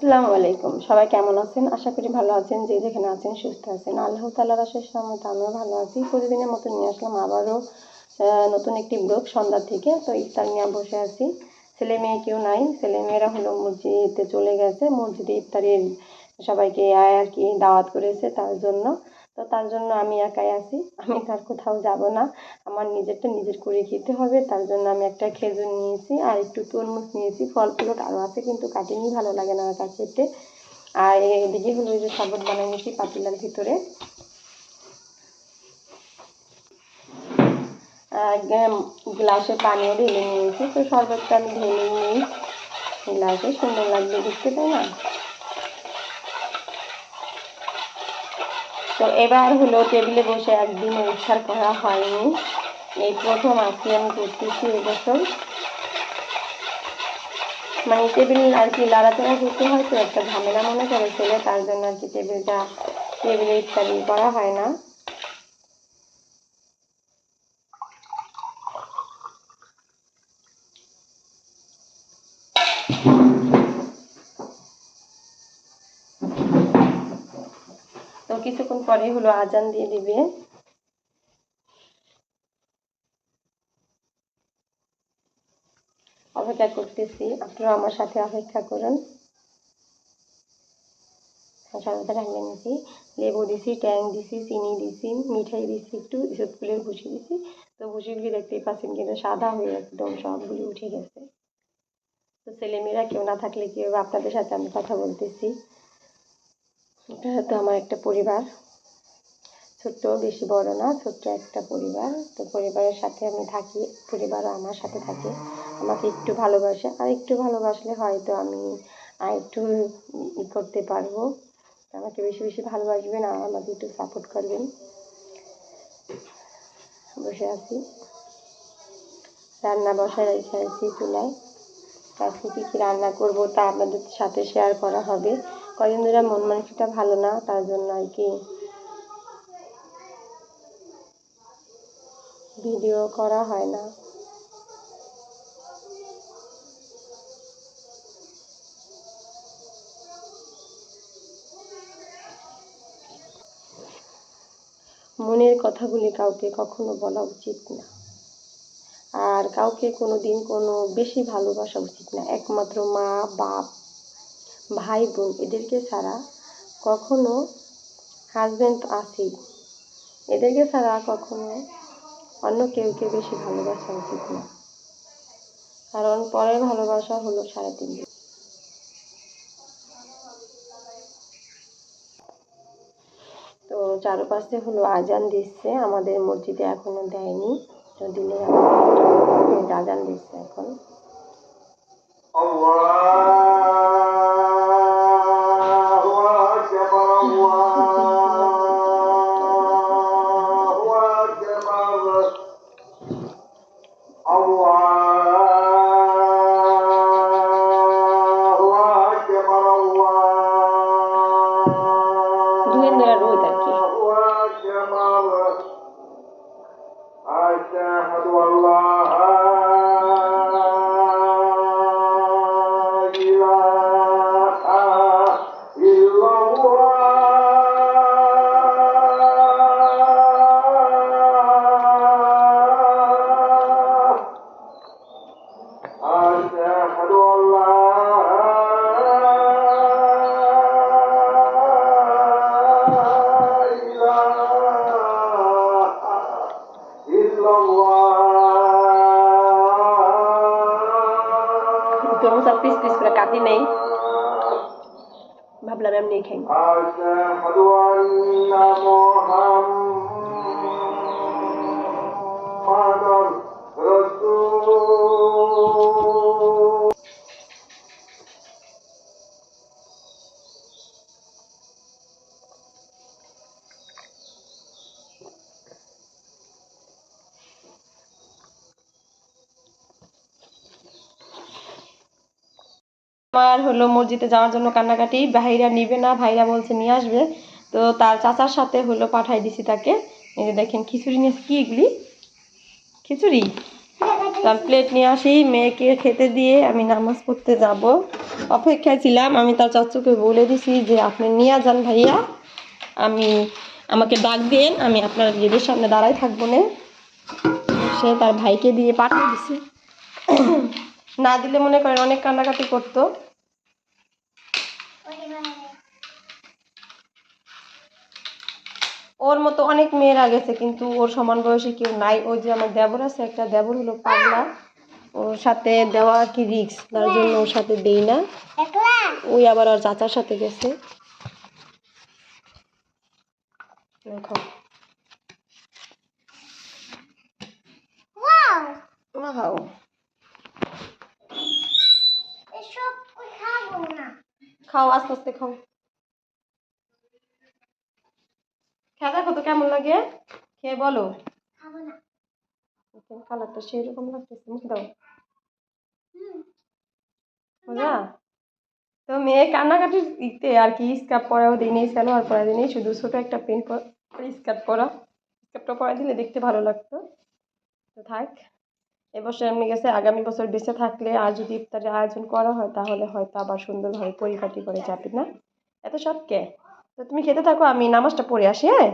আসসালামু আলাইকুম। সবাই কেমন আছেন? আশা করি ভালো আছেন। যে যেখানে আছেন সুস্থ আছেন। আল্লাহ তাল্লাহ আশেষ রহমত আমিও ভালো আছি। প্রতিদিনের মতো নিয়ে আসলাম আবারও নতুন একটি ব্লগ সন্ধ্যার থেকে তো ইফতার নিয়ে বসে আছি। ছেলে মেয়ে কেউ নাই। ছেলে মেয়েরা হলো মসজিদে চলে গেছে। মসজিদে ইফতারের সবাইকে আয় আর কি দাওয়াত করেছে তার জন্য। তো তার জন্য আমি একাই আছি। আমি তার কোথাও যাব না। আমার নিজেরটা নিজের করে খেতে হবে। তার জন্য আমি একটা খেজুর নিয়েছি আর একটু তরমুজ নিয়েছি। ফল ফুলট আরও আছে কিন্তু কাটিনি। ভালো লাগে না একা খেতে। আর এদিকে হলো ওই যে শরবত বানিয়ে নিয়েছি পাতিলার ভিতরে। গ্লাসে পানিও ঢেলে নিয়েছি। তো শরবতটা আমি ঢেলে নিই। গ্লাসে সুন্দর লাগবে দেখতে তাই না? তো এবার হলো টেবিলে বসে একদিন ইফতার করা হয়নি। এই প্রথম আজকে আমি করতেছি এবছর মানে টেবিল আর কি লাড়াচাড়া করতে হয় তো একটা ঝামেলা মনে করে ছেলে, তার জন্য আর কি টেবিলটা, টেবিলে ইফতারি করা হয় না। তো কিছুক্ষণ পরে হলো আজান দিয়ে দিবে। অপেক্ষা করতেছি আপনারা আমার সাথে অপেক্ষা করুন। নিয়েছি লেবু দিছি, ট্যাং দিছি, চিনি দিছি, মিঠাই দিছি, একটু ইসব ফুলের ভুসি দিছি। তো ভুসিগুলি দেখতেই পাচ্ছেন কিন্তু সাদা হয়ে একদম সবগুলি উঠে গেছে। তো ছেলেমেয়েরা কেউ না থাকলে কি হবে আপনাদের সাথে আমি কথা বলতেছি? এটা তো আমার একটা পরিবার। ছোট্ট, বেশি বড় না, ছোট্ট একটা পরিবার। তো পরিবারের সাথে আমি থাকি, পরিবারও আমার সাথে থাকে। আমাকে একটু ভালোবাসে। আর একটু ভালোবাসলে হয়তো আমি আর একটু ই করতে পারব। আমাকে বেশি বেশি ভালোবাসবেন আর আমাকে একটু সাপোর্ট করবেন। বসে আছি। রান্না বসায় রেখে আছি চুলায়। আজকে কী কী রান্না করব তা আপনাদের সাথে শেয়ার করা হবে। কদিন ধরে মন মানসিকটা ভালো না, তার জন্য আর কি ভিডিও করা হয় না। মনের কথাগুলি কাউকে কখনো বলা উচিত না। আর কাউকে কোনো দিন কোনো বেশি ভালোবাসা উচিত না। একমাত্র মা, বাপ ভাই বোন এদেরকে ছাড়া কখনো হাজব্যান্ড আছেই। এদেরকে ছাড়া কখনো অন্য কেউকে বেশি ভালোবাসা উচিত না। কারণ পরের ভালোবাসা হলো তিন দিন তো চারপাশে হলো আজান দিচ্ছে, আমাদের মসজিদে এখনও দেয়নি। তো দিলে আজান দিচ্ছে এখন। قوي تبكي وأشهد أن لا तो हूँ सब पीस पीस कर नहीं। भावल मैम नहीं खाएँगे আমার হলো মসজিদে যাওয়ার জন্য কান্নাকাটি। ভাইরা নিবে না, ভাইরা বলছে নিয়ে আসবে। তো তার চাচার সাথে হলো পাঠাই দিছি তাকে। এই যে দেখেন খিচুড়ি নিয়ে কি এগুলি? খিচুড়ি? তার প্লেট নিয়ে আসি, মেয়েকে খেতে দিয়ে আমি নামাজ পড়তে যাব। অপেক্ষায় ছিলাম, আমি তার চাচুকে বলে দিছি যে, আপনি নিয়ে যান ভাইয়া। আমি, আমাকে ডাক দিন, আমি আপনার গেটের সামনে দাঁড়াই থাকব না। সে তার ভাইকে দিয়ে পাঠিয়ে দিছে। না দিলে মনে করেন অনেক কান্নাকাটি করতো। ওর মতো অনেক মেয়েরা গেছে কিন্তু ওর সমান বয়সে কেউ নাই। ওই যে আমার দেবর আছে একটা দেবর হলো পাগলা। ওর সাথে দেওয়া কি রিক্স তার জন্য ওর সাথে দেই না। ওই আবার ওর চাচার সাথে গেছে। দেখো। ওয়াও খাও আস্তে আস্তে খাও। খেয়ে দেখো তো কেমন লাগে? খেয়ে বলো। কালারটা সেরকম লাগতেছে মুখে দাও। মজা? তো মেয়ে কান্নাকাটির দিতে আর কি স্কার্ট পরাও দিই সালোয়ার পরা দিই শুধু ছোটো একটা প্যান্ট স্কার্ট পরা। স্কার্টটা পরা দিলে দেখতে ভালো লাগতো। তো থাক। এবছর আমি গেছে, আগামী বছর বেঁচে থাকলে আর যদি ইফতারের আয়োজন করা হয়, তাহলে হয়তো আবার সুন্দরভাবে পরিপাটি করে যাবে, না? এত সব কে? তো তুমি খেতে থাকো, আমি নামাজটা পড়ে আসি হ্যাঁ?